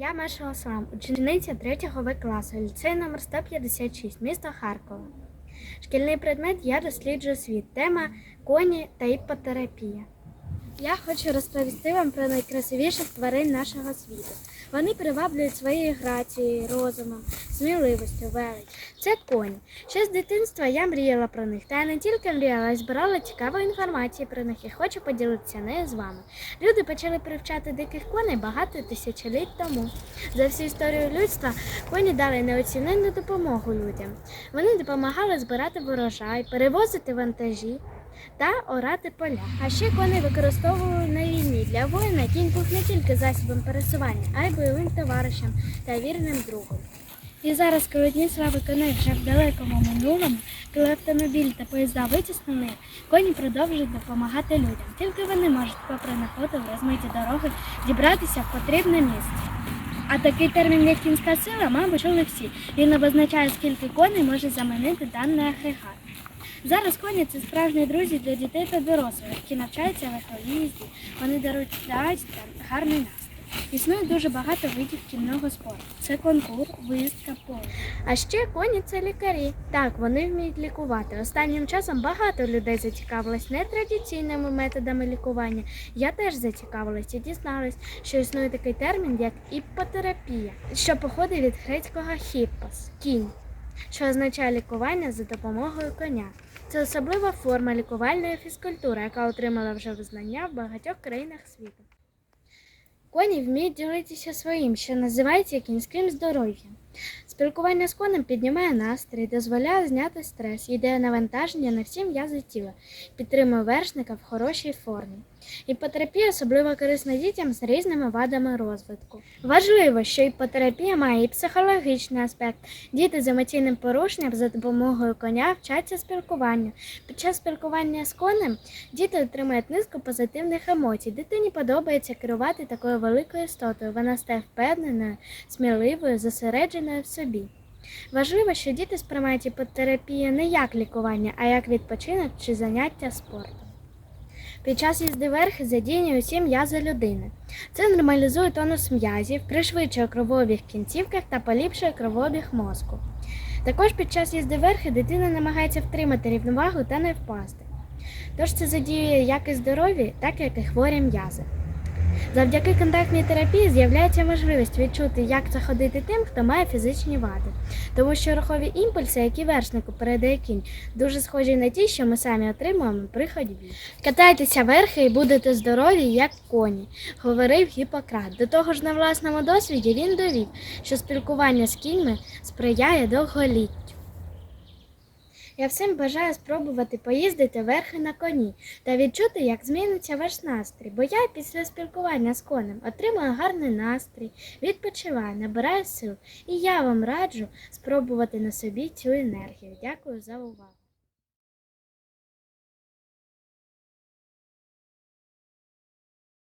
Я Маша Ослам, учениця 3 В класу, ліцей номер 156, місто Харкова. Шкільний предмет я досліджую світ. Тема коні та іпотерапія. Я хочу розповісти вам про найкрасивіших тварин нашого світу. Вони приваблюють своєю грацією, розумом, сміливістю, велич. Це коні. Ще з дитинства я мріяла про них. Та я не тільки мріяла, а й збирала цікаву інформацію про них і хочу поділитися нею з вами. Люди почали привчати диких коней багато тисячоліть тому. За всю історію людства коні дали неоціненну допомогу людям. Вони допомагали збирати ворожай, перевозити вантажі та орати поля. А ще кони використовували на війні. Для воїна кінь був не тільки засобом пересування, а й бойовим товаришем та вірним другом. І зараз, коли дні слави коней вже в далекому минулому, коли автомобіль та поїзда витіснили, їх, коні продовжують допомагати людям. Тільки вони можуть, попри негоду в розмиті дороги, дібратися в потрібне місце. А такий термін, як кінська сила, мабуть, чули всі. Він обозначає, скільки коней може замінити даний агрегат. Зараз коні це справжні друзі для дітей та дорослих, які навчаються верховій їзді. Вони дарують радість гарний настрій. Існує дуже багато видів кінного спорту. Це конкур, виїздка, поле. А ще коні це лікарі. Так, вони вміють лікувати. Останнім часом багато людей зацікавилось нетрадиційними методами лікування. Я теж зацікавилась і дізналась, що існує такий термін, як іпотерапія, що походить від грецького хіппос кінь що означає лікування за допомогою коня. Це особлива форма лікувальної фізкультури, яка отримала вже визнання в багатьох країнах світу. Коні вміють ділитися своїм, що називається кінським здоров'ям. Спілкування з конем піднімає настрій, дозволяє зняти стрес, йде навантаження на всі м'язи тіла, підтримує вершника в хорошій формі. Іпотерапія особливо корисна дітям з різними вадами розвитку. Важливо, що іпотерапія має і психологічний аспект. Діти з емоційним порушенням за допомогою коня вчаться спілкуванню. Під час спілкування з конем діти отримують низку позитивних емоцій. Дитині подобається керувати такою великою істотою. Вона стає впевненою, сміливою, зосередженою в собі. Важливо, що діти сприймають іпотерапію не як лікування, а як відпочинок чи заняття спортом. Під час їзди верхи задіяні усі м'язи людини. Це нормалізує тонус м'язів, пришвидшує кровообіг кінцівках та поліпшує кровообіг мозку. Також під час їзди верхи дитина намагається втримати рівновагу та не впасти. Тож це задіює як і здорові, так і хворі м'язи. Завдяки контактній терапії з'являється можливість відчути, як це ходити тим, хто має фізичні вади, тому що рухові імпульси, які вершнику передає кінь, дуже схожі на ті, що ми самі отримуємо при ходьбі. Катайтеся верхи і будете здорові, як коні, говорив Гіппократ. До того ж, на власному досвіді він довів, що спілкування з кіньми сприяє довголіттю. Я всім бажаю спробувати поїздити верхи на коні та відчути, як зміниться ваш настрій, бо я після спілкування з конем отримую гарний настрій, відпочиваю, набираю сил, і я вам раджу спробувати на собі цю енергію. Дякую за увагу.